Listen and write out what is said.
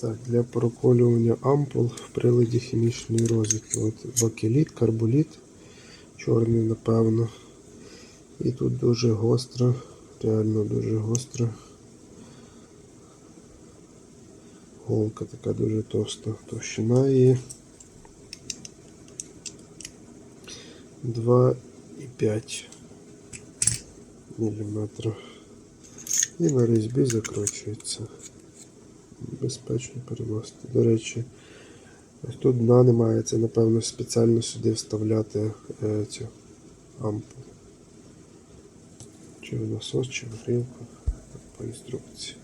Так, для проколювання ампул в приладі хімічної розвідки. От бакеліт, карболіт, чорний, напевно. І тут дуже гостро, реально дуже гостро. Голка така дуже товста, товщина її. 2,5 мм. І на різьбі закручується. Безпечно переносити. До речі, тут дна немає, це напевно спеціально сюди вставляти е, цю ампулу. Чи в насос, чи в грілку. По інструкції.